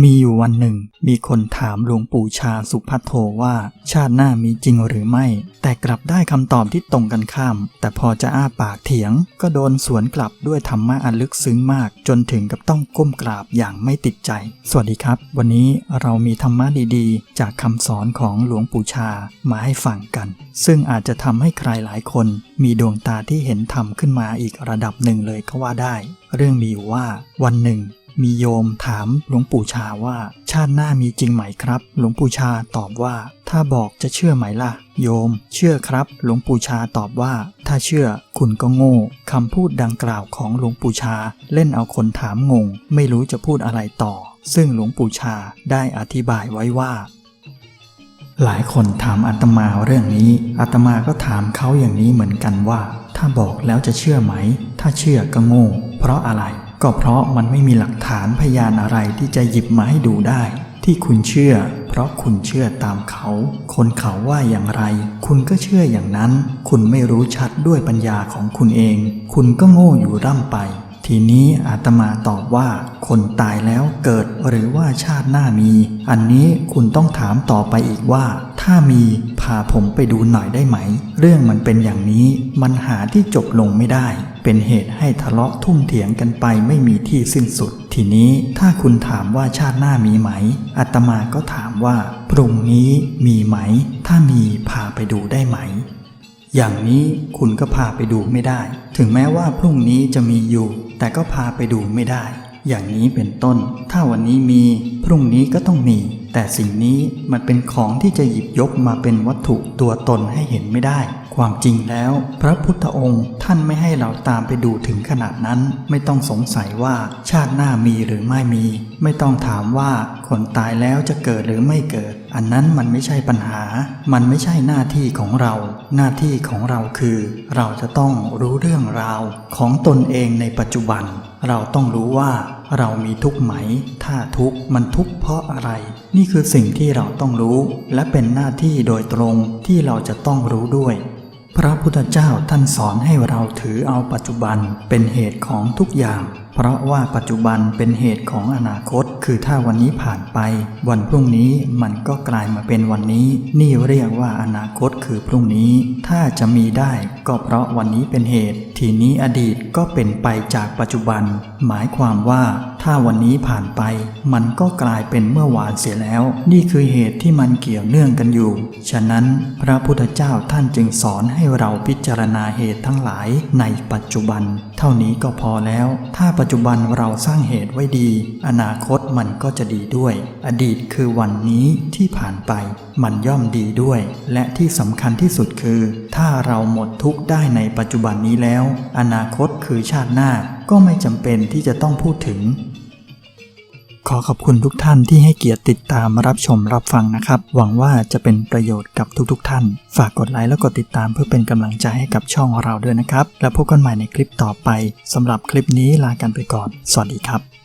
มีอยู่วันหนึ่ง มีคนถามหลวงปู่ชาสุพัทโทว่า ชาติหน้ามีจริงหรือไม่ แต่กลับได้คำตอบที่ตรงกันข้าม แต่พอจะอ้าปากเถียง ก็โดนสวนกลับด้วยธรรมะอันลึกซึ้งมาก จนถึงกับต้องก้มกราบอย่างไม่ติดใจ สวัสดีครับ วันนี้เรามีธรรมะดีๆ จากคำสอนของหลวงปู่ชามาให้ฟังกัน ซึ่งอาจจะทำให้ใครหลายคน มีดวงตาที่เห็นธรรมขึ้นมาอีกระดับหนึ่งเลยก็ว่าได้ เรื่องมีอยู่ว่า วันหนึ่ง มีโยมถามหลวงปู่ชาว่า ชาติหน้ามีจริงไหมครับ หลวงปู่ชาตอบว่า ถ้าบอกจะเชื่อไหมล่ะ โยม เชื่อครับ หลวงปู่ชาตอบว่า ถ้าเชื่อคุณก็โง่คำพูดดังกล่าวของหลวงปู่ชา เล่นเอาคนถามงง ไม่รู้จะพูดอะไรต่อ ซึ่งหลวงปู่ชาได้อธิบายไว้ว่าหลายคนถามอาตมาเรื่องนี้อาตมาก็ถามเขาอย่างนี้เหมือนกันว่า ถ้าบอกแล้วจะเชื่อไหม ถ้าเชื่อก็โง่เพราะอะไร ก็เพราะมันไม่มีหลักฐานพยานอะไรที่จะหยิบมาให้ดูได้ ที่คุณเชื่อ เพราะคุณเชื่อตามเขา คนเขาว่าอย่างไร คุณก็เชื่ออย่างนั้น คุณไม่รู้ชัดด้วยปัญญาของคุณเอง คุณก็โง่อยู่ร่ำไป ทีนี้อาตมาตอบว่า คนตายแล้วเกิดหรือว่าชาติหน้ามี อันนี้คุณต้องถามต่อไปอีกว่า ถ้ามีพาผมไปดูหน่อยได้ไหม เรื่องมันเป็นอย่างนี้ มันหาที่จบลงไม่ได้ เป็นเหตุให้ทะเลาะทุ่มเถียงกันไปไม่มีที่สิ้นสุด ทีนี้ถ้าคุณถามว่าชาติหน้ามีไหม อัตมาก็ถามว่า พรุ่งนี้มีไหม ถ้ามีพาไปดูได้ไหม อย่างนี้คุณก็พาไปดูไม่ได้ ถึงแม้ว่าพรุ่งนี้จะมีอยู่ แต่ก็พาไปดูไม่ได้ อย่างนี้เป็นต้น ถ้าวันนี้มีพรุ่งนี้ก็ต้องมี แต่สิ่งนี้มันเป็นของที่จะหยิบยกมาเป็นวัตถุตัวตนให้เห็นไม่ได้ ความจริงแล้ว พระพุทธองค์ท่านไม่ให้เราตามไปดูถึงขนาดนั้น ไม่ต้องสงสัยว่าชาติหน้ามีหรือไม่มี ไม่ต้องถามว่าคนตายแล้วจะเกิดหรือไม่เกิด อันนั้นมันไม่ใช่ปัญหา มันไม่ใช่หน้าที่ของเรา หน้าที่ของเราคือ เราจะต้องรู้เรื่องราวของตนเองในปัจจุบัน เราต้องรู้ว่าเรามีทุกข์ไหม ถ้าทุกข์มันทุกข์เพราะอะไร นี่คือสิ่งที่เราต้องรู้ และเป็นหน้าที่โดยตรงที่เราจะต้องรู้ด้วย พระพุทธเจ้าท่านสอนให้เราถือเอาปัจจุบันเป็นเหตุของทุกอย่างเพราะว่าปัจจุบันเป็นเหตุของอนาคต คือถ้าวันนี้ผ่านไป วันพรุ่งนี้มันก็กลายมาเป็นวันนี้ นี่เรียกว่าอนาคตคือพรุ่งนี้ ถ้าจะมีได้ก็เพราะวันนี้เป็นเหตุ ทีนี้อดีตก็เป็นไปจากปัจจุบัน หมายความว่า ถ้าวันนี้ผ่านไป มันก็กลายเป็นเมื่อวานเสียแล้ว นี่คือเหตุที่มันเกี่ยวเนื่องกันอยู่ ฉะนั้นพระพุทธเจ้าท่านจึงสอนให้เราพิจารณาเหตุทั้งหลายในปัจจุบัน เท่านี้ก็พอแล้ว ถ้าปัจจุบันเราสร้างเหตุไว้ดี อนาคตมันก็จะดีด้วย อดีตคือวันนี้ที่ผ่านไป มันย่อมดีด้วย และที่สำคัญที่สุดคือ ถ้าเราหมดทุกข์ได้ในปัจจุบันนี้แล้ว อนาคตคือชาติหน้าก็ไม่จำเป็นที่จะต้องพูดถึง อขอบคุณทุกท่านที่ให้เกียรติติดตามรับชมรับฟังนะครับ หวังว่าจะเป็นประโยชน์กับทุกๆทท่าน ฝากกดไลค์และกดติดตามเพื่อเป็นกำลังใจให้กับช่องเราด้วยนะครับ แล้วพบกันใหม่ในคลิปต่อไปสำหรับคลิปนี้ลากันไปก่อน สวัสดีครับ